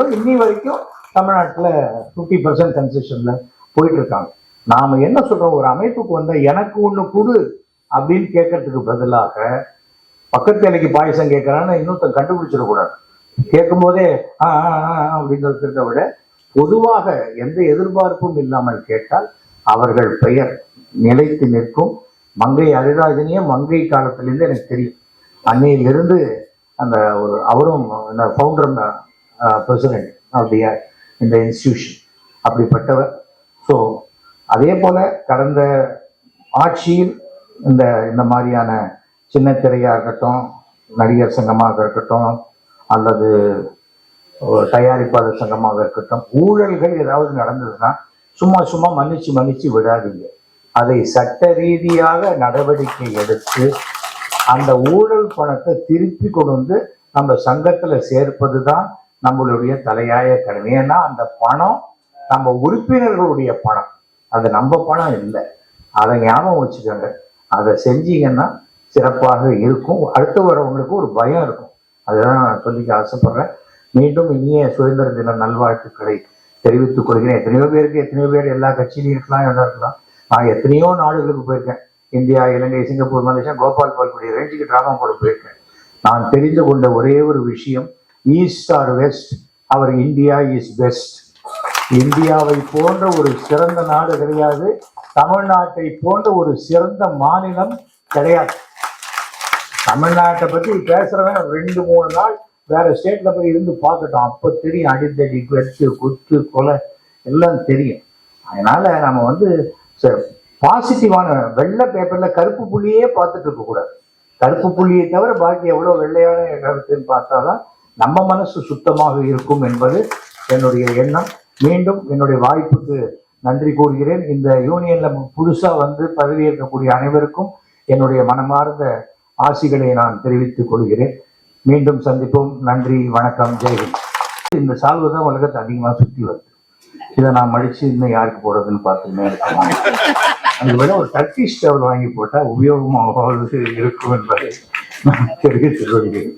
அமைப்புகளும் இன்னி வரைக்கும் தமிழ்நாட்டில் ஃபிஃப்டி பர்சன்ட் கன்செஷனில் போயிட்டு இருக்காங்க என்ன சொல்கிறோம் ஒரு அமைப்புக்கு வந்தால் எனக்கு ஒன்று கொடு அப்படின்னு கேட்கறதுக்கு பதிலாக பக்கத்து எனக்கு பாயசம் கேட்கறான்னு இன்னொருத்தன் கண்டுபிடிச்சிடக்கூடாது கேட்கும் போதே ஆ அப்படிங்கிறத விட பொதுவாக எந்த எதிர்பார்ப்பும் இல்லாமல் கேட்டால் அவர்கள் பெயர் நிலைத்து நிற்கும். மங்கை அரிராஜனையும் மங்கை காலத்திலேருந்து எனக்கு தெரியும். அன்னையிலிருந்து அந்த ஒரு அவரும் இந்த ஃபவுண்டர் பிரசிடென்ட் அப்படிய இந்த இன்ஸ்டிடியூஷன் அப்படிப்பட்டவர். ஸோ அதே போல கடந்த ஆட்சியில் இந்த இந்த மாதிரியான சின்ன திரையாக இருக்கட்டும் நடிகர் சங்கமாக இருக்கட்டும் அல்லது தயாரிப்பாளர் சங்கமாக இருக்கட்டும் ஊழல்கள் ஏதாவது நடந்ததுன்னா சும்மா சும்மா மன்னிச்சு மன்னிச்சு விடாதீங்க. அதை சட்ட ரீதியாக நடவடிக்கை எடுத்து அந்த ஊழல் பணத்தை திருப்பி கொண்டு வந்து நம்ம சங்கத்தில் சேர்ப்பது தான் நம்மளுடைய தலையாய கடமை. ஏன்னா அந்த பணம் நம்ம உறுப்பினர்களுடைய பணம். அது நம்ம பணம் இல்லை. அதை ஞாபகம் வச்சுக்கோங்க. அதை செஞ்சீங்கன்னா சிறப்பாக இருக்கும். அடுத்து வரவங்களுக்கு ஒரு பயம் இருக்கும். அதுதான் நான் சொல்லிக்க ஆசைப்படுறேன். மீண்டும் இனிய சுதந்திர தின நல்வாழ்த்துக்களை தெரிவித்துக் கொள்கிறேன். எத்தனையோ பேருக்கு எத்தனையோ பேர் எல்லா கட்சியிலும் இருக்கலாம் எல்லாம் இருக்கலாம். நான் எத்தனையோ நாடுகளுக்கு போயிருக்கேன். India Ilangai Singapore Malaysia Gopal பால்குடி ரேஞ்சுக்கு டிராமா போட போயிருக்கேன். நான் தெரிந்து கொண்ட ஒரே ஒரு விஷயம் east or west our India is best இந்தியாவை போன்ற ஒரு சிறந்த நாடு கிடையாது. தமிழ்நாட்டை போன்ற ஒரு சிறந்த மாநிலம் கிடையாது. தமிழ்நாட்டை பத்தி பேசுறவன் ரெண்டு மூணு நாள் வேற ஸ்டேட்ல போய் இருந்து பார்த்துட்டோம் அப்ப தெரியும் அடித்தடி வெட்டு குத்து கொலை எல்லாம் தெரியும். அதனால நம்ம வந்து பாசிட்டிவான வெள்ளை பேப்பர்ல கருப்பு புள்ளியே பார்த்துட்டு இருக்க கூடாது கருப்பு புள்ளியை தவிர பாக்கி எவ்வளவு வெள்ளையான கருத்துன்னு பார்த்தாதான் நம்ம மனசு சுத்தமாக இருக்கும் என்பது என்னுடைய எண்ணம். மீண்டும் என்னுடைய வாய்ப்புக்கு நன்றி கூறுகிறேன். இந்த யூனியன்ல புதுசா வந்து பதவியேற்கக்கூடிய அனைவருக்கும் என்னுடைய மனமார்ந்த ஆசிகளை நான் தெரிவித்துக் கொள்கிறேன். மீண்டும் சந்திப்போம். நன்றி வணக்கம் ஜெய்ஹிந்த் இந்த சால்வு தான் உலகத்தை அதிகமாக சுத்தி வருது. இதை நான் மடிச்சு இன்னும் யாருக்கு போடுறதுன்னு பார்த்துமே அது அதை விட ஒரு டர்க்கிஷ் டவல் வாங்கி போட்டால் உபயோகமாக இருக்கும் என்பதை நான் தெரிவித்துக் கொள்கிறேன்.